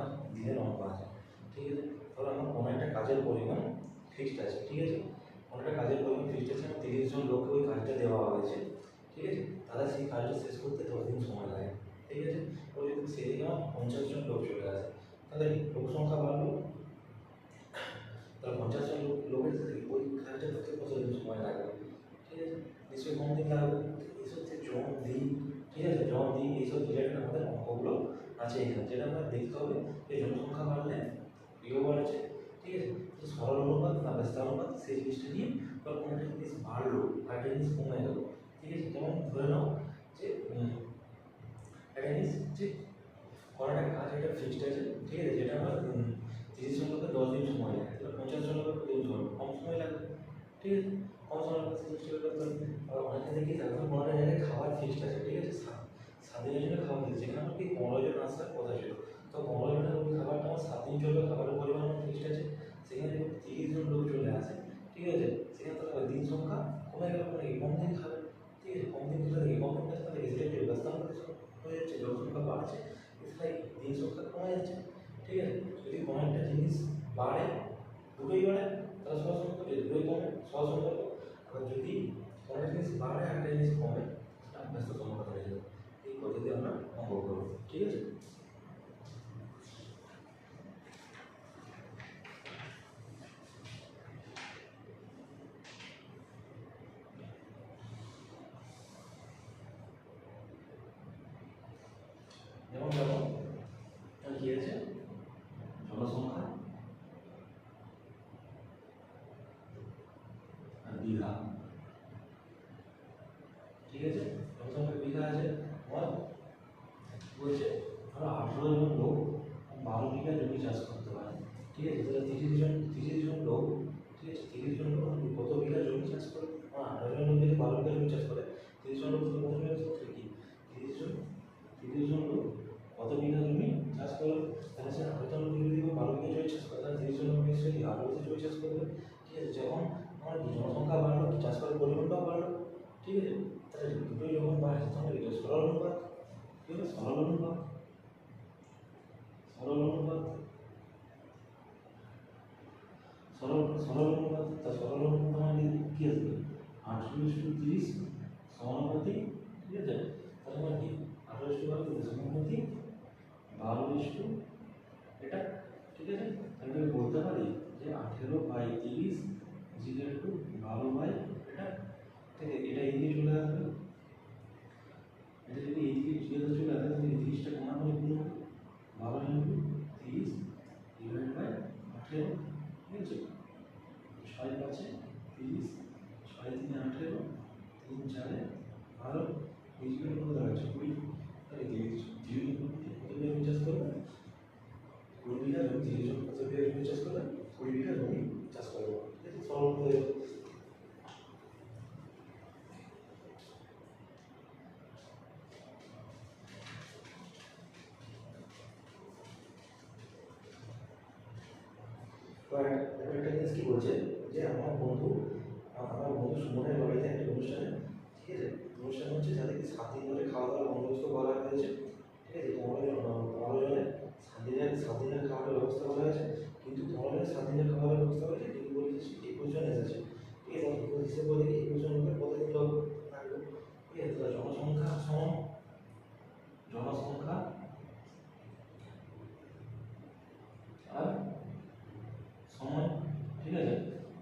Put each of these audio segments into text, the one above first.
আর দিনের অঙ্ক আছে। ঠিক আছে? ধরো আমার কোনো একটা কাজের পরিমাণ ফিক্সড আছে, ঠিক আছে? কোনো একটা কাজের পরিমাণ ফিক্সড আছে আমার তিরিশ জন লোককে ওই কাজটা দেওয়া হয়েছে, ঠিক আছে? তারা সেই কাজটা শেষ করতে দশ দিন সময় লাগে, ঠিক আছে? ও যদি সেদিকে আমার পঞ্চাশ জন লোক চলে আসে, তাহলে লোক সংখ্যা বাড়লো। তাহলে পঞ্চাশ জন লোক, লোকের ওই কাজটা করতে কত দিন সময় লাগবে, ঠিক আছে? নিশ্চয়ই কম দিন লাগবে? এইসব যে জম দিই ঠিক আছে? জম দিই এইসব রিলেটেড আমাদের অঙ্কগুলো আছে এখানে যেটা আমরা দেখতে হবে যে জনসংখ্যা বাড়লে ইও বাড়ছে ঠিক আছে? তো সরল অনুপাত না ব্যস্ত অনুপাত সেই জিনিসটা নিয়ে বা কোনো একটা জিনিস বাড়লো আর একটা জিনিস কমে গেল, ঠিক আছে? যেমন ধরে নাও যে একটা জিনিস যে কোনো একটা কাজ, একটা ফিক্সড আছে, ঠিক আছে? যেটা আমার তিরিশ জন লোকের দশ দিন সময় লাগে, তাহলে পঞ্চাশ জন লোকের দিন সময় কম সময় লাগবে ঠিক আছে? কম সময় লাগবে সেই জিনিসটা অনেকে দেখি এখন কোনো একটা জায়গায় খাবার ফিক্সড আছে, ঠিক আছে? সাত দিনের জন্য খাবার ফিক্সড যেখানে আমার কি পনেরো জন আসার কথা ছিল তো পনেরো জনের খাবারটা আমার সাত দিন চলবে, খাবারের পরিমাণ আমার ফিক্সড আছে। সেখানে তিরিশ জন লোক চলে আসে, ঠিক আছে? সেখানে তাহলে দিন সংখ্যা কমে গেল মানে কি কম দিন খাবে ঠিক আছে? কম দিন খেলে দেখি কম দিন খেলে তাহলে রিলেটেড ব্যস্ত হয়ে যাচ্ছে জনসংখ্যা বাড়ছে। তাই দিন সংখ্যা কমে যাচ্ছে, ঠিক আছে? যদি কোনো একটা জিনিস বাড়ে, দুটোই বাড়ে, তাহলে সহসম্পর্ক যদি দুটোই কমে সহসম্পর্ক আবার যদি কোনো জিনিস বাড়ে একটা জিনিস কমে ব্যস্ত সম্পর্ক হয়ে যাবে। এই পদ্ধতি আমরা অঙ্ক করব ঠিক আছে? যেমন আর কি আছে? জনসংখ্যা আর বিঘা দুটোই যখন বাড়ছে তখন এটা সরল অনুপাত ঠিক আছে সরল অনুপাত সরল অনুপাত সরল সরল অনুপাত তা সরল অনুপাত মানে কি আসবে আঠেরো ইস্টু তিরিশ সমানুপাতিক ঠিক আছে তাহলে মানে কি আঠেরো ইস্টু বারো তিরিশ সমানুপাতি বারো ইস্টু এটা ঠিক আছে তাহলে আমি বলতে পারি যে আঠেরো বাই তিরিশ ইজিক্যাল টু বারো বাই এটা ঠিক আছে এটা এদিকে চলে আসবে এটা যদি এইদিকে চলে আসে তাহলে তিরিশটা কমা করে গুণ হবে বারো ইন্টু তিরিশ ডিভাইড বাই আঠেরো ঠিক আছে ছয় পাঁচে তিরিশ ছয় তিনে আঠেরো তিন চারে বারো ইজিক্যাল কত দাঁড়াচ্ছে কুড়ি তাহলে তিরিশ তিরিশ কত বিঘা জমি চাষ করবে কুড়ি বিঘা জমি তিরিশ জন কত বিঘা জমি চাষ করবে কুড়ি বিঘা জমি চাষ করবে ঠিক আছে সরল হয়ে যাবে এবার একটা জিনিস কি বলছে যে আমার বন্ধু আমার বন্ধু সুমনের বাড়িতে একটা অনুষ্ঠানে ঠিক আছে অনুষ্ঠান হচ্ছে যাদেরকে সাত দিন ধরে খাওয়া দাওয়ার বন্দোবস্ত করা হয়েছে ঠিক আছে পনেরো জন পনেরো জনের সাত দিনের সাত দিনের খাওয়ার ব্যবস্থা করা হয়েছে কিন্তু পনেরো জনের সাত দিনের খাওয়ার ব্যবস্থা হয়েছে কিন্তু বলছে একুশ জন এসেছে ঠিক আছে একুশ হিসেবে বলে কি একুশ জন লোকের কতদিন লোক থাকবে ঠিক আছে তাহলে জনসংখ্যা সমান জনসংখ্যা আর সময় ঠিক আছে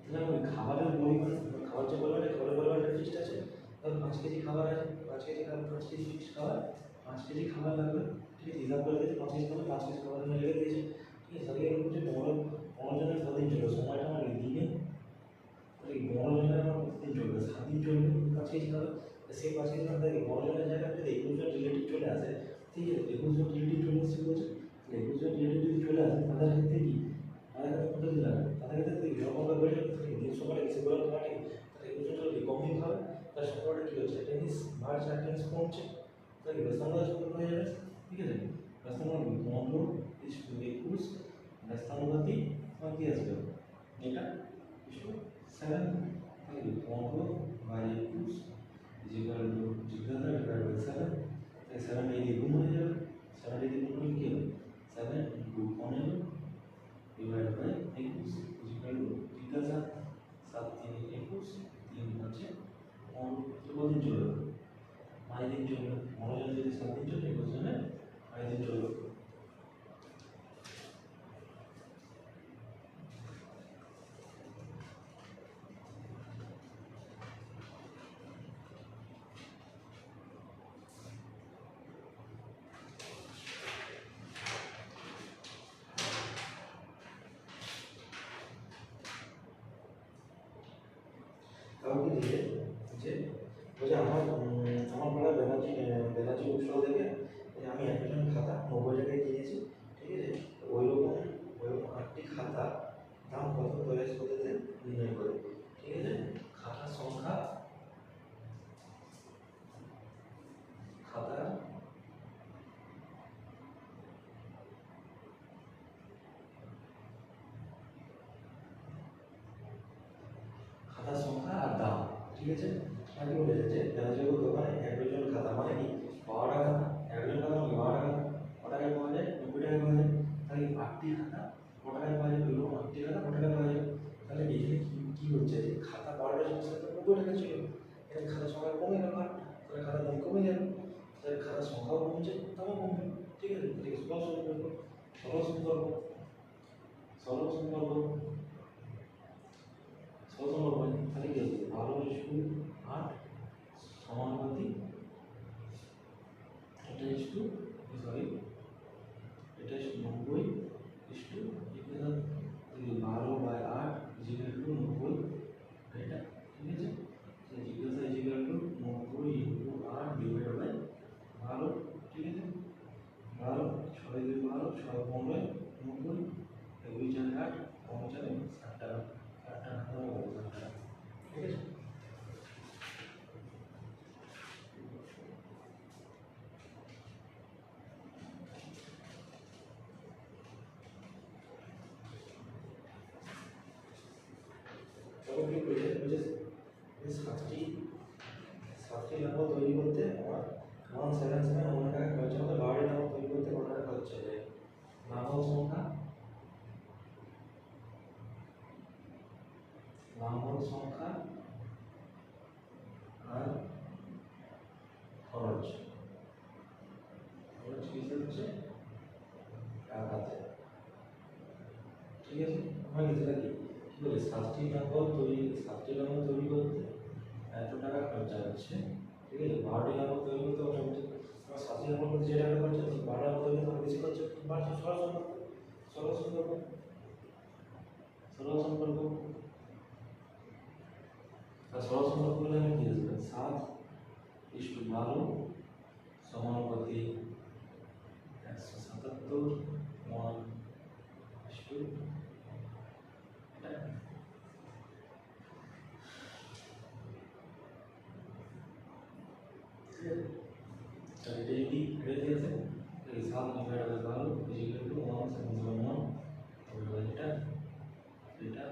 তাহলে আমি খাবারের পরিমাণ খাবার যে পরিমাণটা খাবারের পরিমাণটা ফিক্সড আছে ধর পাঁচ কেজি খাবার আছে পাঁচ কেজি খাবার পাঁচ কেজি ফিক্সড খাবার পাঁচ কেজি খাবার লাগবে, ঠিক আছে? হিসাব করে দিয়েছে পাঁচ কেজি খাবার পাঁচ কেজি খাবার লেগে দিয়েছে। ঠিক আছে, তাহলে এরকম যে পনেরো পনেরো জনের কদিন চলবে, সময়টা আমার দিনে পনেরো জনের আমার কতদিন চলবে সাত দিন চলবে পাঁচ কেজি খাবার। সেই পাঁচ কেজি খাবার থেকে পনেরো জনের জায়গায় যদি একুশ জন রিলেটিভ চলে আসে, ঠিক আছে একুশ জন রিলেটিভ চলে এসেছে বলছে একুশ জন রিলেটিভ যদি চলে আসে, তাদের ক্ষেত্রে কি? তাদের কাছে কত দিন লাগবে? তাদের যদি যখন যাবে দিন সময়টা বেশি করে কাটে তাহলে একুশ জন যদি কম দিন খাবে তার সময়টা কী হচ্ছে? বার চার টেন্স কমছে তাহলে ব্যস্তাঙ্গ শূন্য হয়ে যাবে, ঠিক আছে? ব্যস্তাঙ্গ পনেরো ইস্টু একুশ ব্যস্তাঙ্গতি তোমার কি আসবে এটা? ইস্টু সেভেন তাহলে বাই একুশ ইজিক্যাল জিজ্ঞাসা ডিভাইড বাই সেভেন তাই সেভেন এই দিয়ে গুণ হয়ে যাবে। সেভেন এই দিয়ে গুণ হলে কি হবে? সেভেন ইন্টু পনেরো ডিভাইড বাই একুশ ইজিক্যাল টু জিজ্ঞাসা সাত তিন একুশ, তিন হচ্ছে পনেরো কদিন চলবে পাঁচ দিন চলবে মনোজন যদি সাত দিন চলে একুশ ঠিক আছে আগে বলেছে যে ব্যানার্জিবাবুর দোকানে এক খাতা মানে কি বারো টাকা, এক খাতা মানে বারো টাকা। ক টাকায় পাওয়া যায়? নব্বই টাকায় পাওয়া যায়। তাহলে আটটি খাতা ক টাকায় পাওয়া যাবে এরকম আটটি খাতা ক টাকায় পাওয়া যাবে তাহলে এখানে কি কি হচ্ছে? যে খাতা বারো ডজন নব্বই টাকা ছিল। এখানে খাতার সংখ্যা কমে গেল আট তাহলে খাতার দাম কমে যাবে তাহলে খাতার সংখ্যাও কমছে, দামও কমবে। ঠিক আছে এটাকে সরল সম্পর্ক সরল সম্পর্ক সরল সম্পর্ক সরল সম্পর্ক মানে তাহলে কি হবে বারো ইস্টু আট সমানুপাতি এটা ইস্টু সরি এটা ইস্টু নব্বই ইস্টু ইকুয়াল বারো বাই আট ইজিক্যাল টু নব্বই এটা ঠিক আছে জিজ্ঞাসা ইজিক্যাল টু নব্বই ইন্টু আট ডিভাইড বাই বারো ঠিক আছে বারো ছয় দুই বারো ছয় পনেরো নব্বই দুই চার আট পঞ্চান্ন ষাট টাকা ষাট টাকা ষাট টাকা ঠিক আছে তখন কি করেছে বলছে এই সাতটি সাতটি নাম্বার তৈরি করতে আমার ওয়ান সেভেন সেভেন ওয়ান টাকা খরচ হবে বারোটি নাম্বার তৈরি করতে কত টাকা খরচ হবে নাম্বার সংখ্যা নাম্বার সংখ্যা আর খরচ খরচ কিসে হচ্ছে টাকাতে ঠিক আছে আমার যেটা কি কি বলে সাতটি নম্বর তৈরি সাতটি নম্বর তৈরি করতে এত টাকা খরচা হচ্ছে, ঠিক আছে? বারোটি নম্বর তৈরি করতে মোটামুটি আমার সাতটি নম্বর করতে যে টাকা খরচা হচ্ছে বারো নম্বর তৈরি করতে বেশি খরচা সরল সম্পর্ক সরল সম্পর্ক সরল সম্পর্ক আর সরল সম্পর্ক হলে আমি কি আসবে সাত ইস্টু বারো সমানুপাতি একশো সাতাত্তর ওয়ান ইস্টু এটা তাহলে এটা যদি এটা কি আছে এই সাত ডিভাইড বাই বারো is equal to one seven seven one তারপরে এটা এটা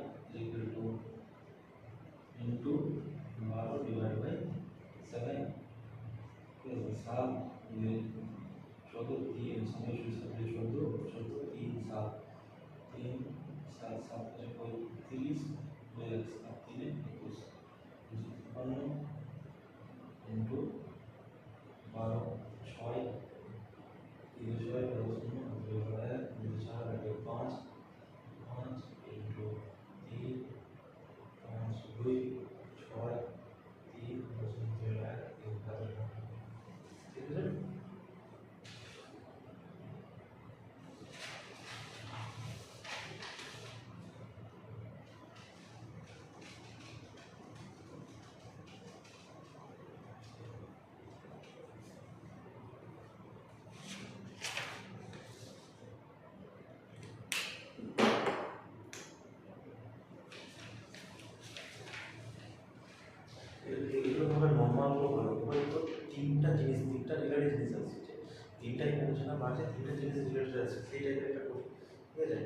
এইরকমভাবে লম্বাগুলো হলো এবার তো তিনটা জিনিস, তিনটা রিলেটেড জিনিস আসছে তিনটাই আলোচনা বাড়ছে, তিনটা জিনিস রিলেটেড আসছে সেই টাইপের একটা করি ঠিক আছে?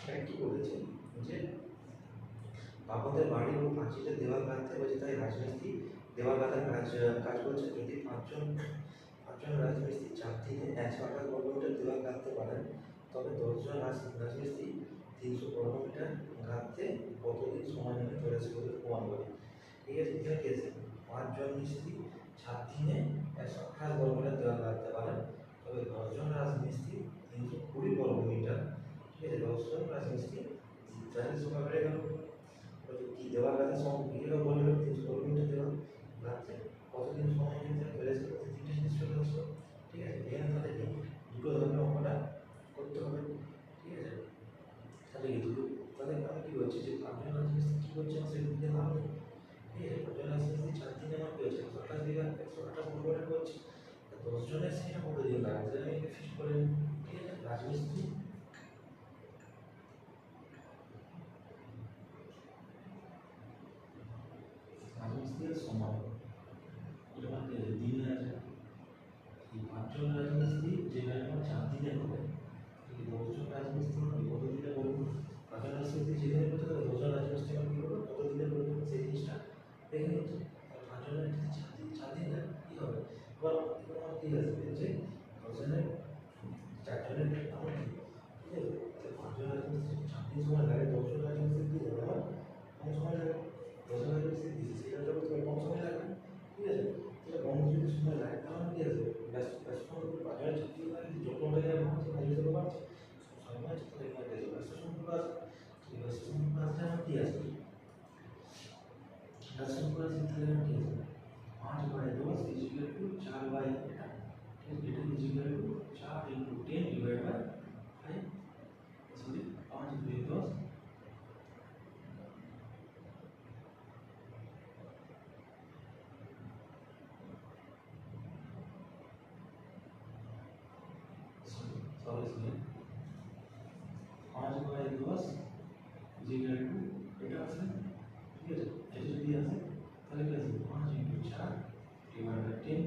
এটা কী করেছে যে বাবাদের বাড়ি এবং পাঁচিলে দেওয়াল গাঁথতে হয়েছে তাই রাজমিস্ত্রি দেওয়াল গাঁথার কাজ কাজ করছে। যদি পাঁচজন পাঁচজন রাজমিস্ত্রি চার দিনে একশো আঠাশ বর্গমিটার দেওয়াল গাঁথতে পারেন, তবে দশজন রাজ, রাজমিস্ত্রি তিনশো বর্গমিটার গাঁথতে কতদিন সময় নিয়ে ধরেছে বলে প্রমাণ করে। ঠিক আছে তিনি গেছেন পাঁচজন মিস্ত্রি, সাত দিনে একশো আঠাশ বর্গমিটার দেওয়া লাগতে পারে। তবে সময় दस ऊपर से थ्रेड के पाँच बाई दो इज़ इक्वल टू चार by return is equal to चार into ten divide by five sorry पाँच दुई दस পাঁচ বাই দশ ইজ ইকুয়াল টু এটা আছে ঠিক আছে এটা যদি আছে তাহলে কি আছে পাঁচ ইন্টু চার ডিভাইড বাই টেন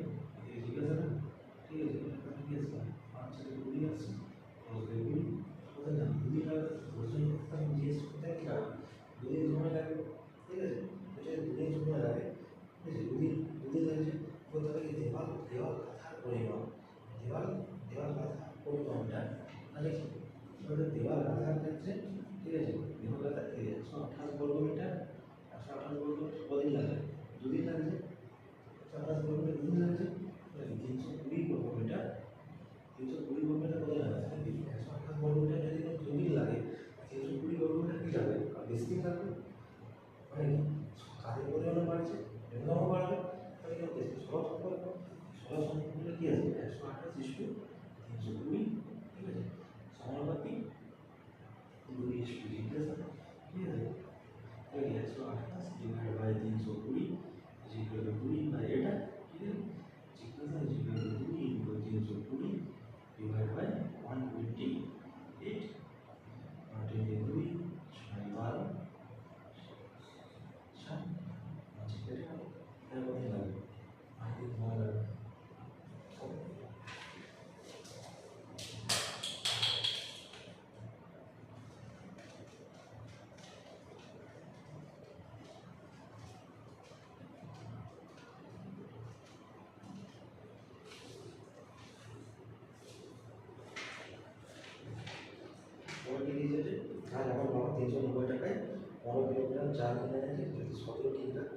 তিনশো নব্বই টাকায় পনেরো কিলোগ্রাম চাল কিনে এনেছি যদি সতেরো কিলোগ্রাম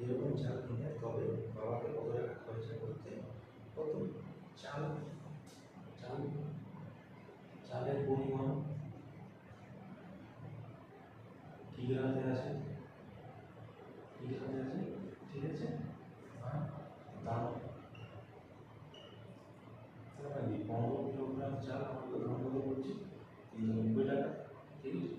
এরকম চাল কিনে তবে বাবাকে কত টাকা খরচা করতে কত চাল চাল, চালের পরিমাণ ঠিকানাতে আছে? ঠিকানাতে আছে? ঠিক আছে? হ্যাঁ, আর দাম পনেরো কিলোগ্রাম চাল আমরা দাম কত করছি তিনশো টাকা ঠিক আছে?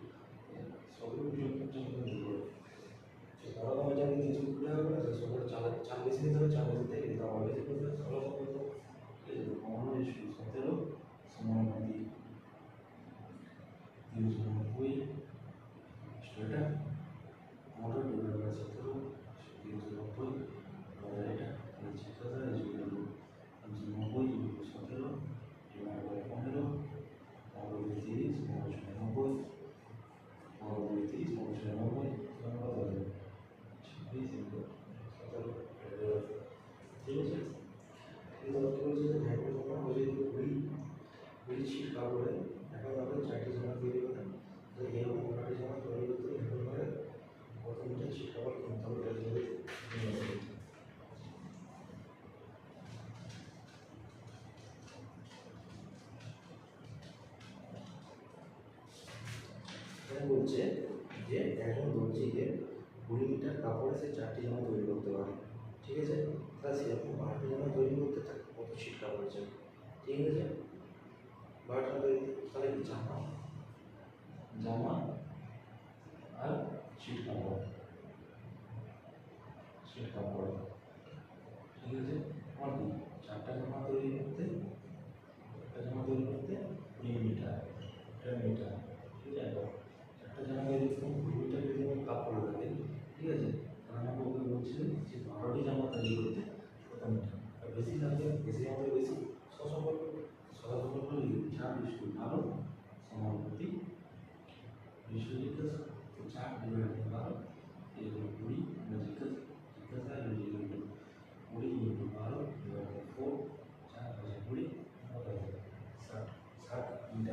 现在这个价格是。কুড়ি মিটার কাপড়ে সে চারটি জামা তৈরি করতে পারে। ঠিক আছে? তাহলে সেরকম বারোটি জামা তৈরি করতে তাকে কত ছিট কাপড় চাই ঠিক আছে? বারোটা তৈরি তাহলে জামা? জামা আর ছিট কাপড় ছিট কাপড় ঠিক আছে? আমার চারটা জামা তৈরি করতে একটা জামা তৈরি করতে কুড়ি মিটার এটা মিটার ঠিক আছে একটা জামা তৈরি করতে কুড়ি মিটার যদি আমার কাপড় লাগে ঠিক আছে তাহলে আমাকে ওকে বলছে যে বারোটি জামা তৈরি করতে কত মিটার আর বেশি লাগবে বেশি আমাদের বেশি সসম্পর্ক সসম্পর্ক চার বিষ্ণু বারো সমানুপাতি বিষ্ণু জিজ্ঞাসা তো চার ডিভাইড বারো এরকম কুড়ি জিজ্ঞাসা জিজ্ঞাসা আর ইন্টু কুড়ি ইন্টু বারো ডিভাইড ফোর চার হাজার কুড়ি কত হবে ষাট ষাট মিটার আমাদের হবে কাপড় হবে এরপর কি বলছে যে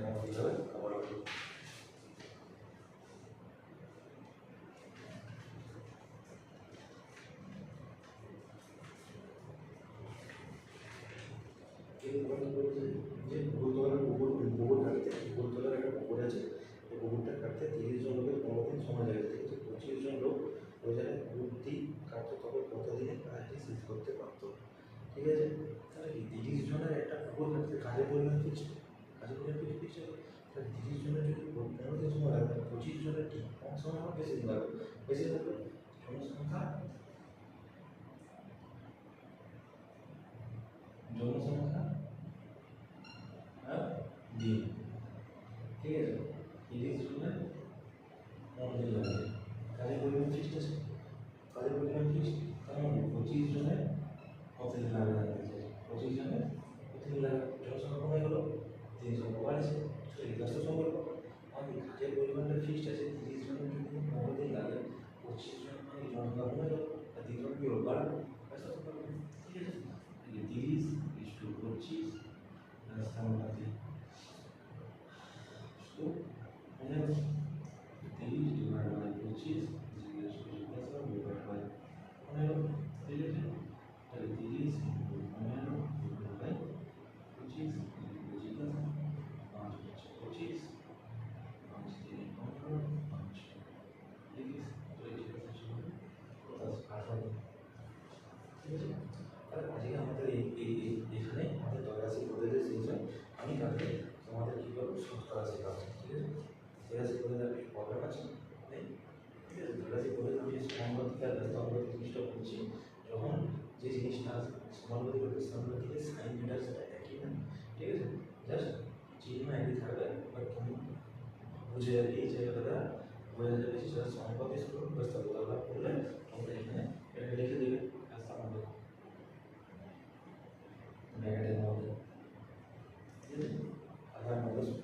গোবরতলার গোবর গোবর কাটতে গোবরতলার একটা পুকুর আছে এই পুকুরটা কাটতে তিরিশ জন লোকের পনেরো দিন সময় লাগে আছে পঁচিশ জন লোক ওই জায়গায় বুদ্ধি কাটতো তবে কত দিনে কাজটি শেষ করতে পারতো ঠিক আছে তাহলে তিরিশ জনের একটা পুকুর কাটতে কাজের পরিমাণ ফিক্সড কাজের পরিমাণ ফিক্সড ফিক্সড তাহলে তিরিশ জনের যদি পনেরো দিন সময় লাগবে পঁচিশ জনের কি? কম সময় হবে, বেশি লাগবে। বেশি লাগবে? জনসংখ্যা জনসংখ্যা? হ্যাঁ? দিন। ঠিক আছে? রাজি করে যে সমানুপাতিকার রাস্তা আমরা জিনিসটা বলছি যখন যে জিনিসটা সমানুপাতিক সমানুপাতিকের সাইন যেটা সেটা একই না ঠিক আছে জাস্ট চিহ্ন একই থাকবে বা তুমি বুঝে এই জায়গাটা বোঝা যাবে সেটা সমানুপাতিক রাস্তা বলা করলে তোমরা এখানে এটা লিখে দেবে রাস্তা আমাদের ব্যাগের মধ্যে ঠিক আছে আধার মধ্যে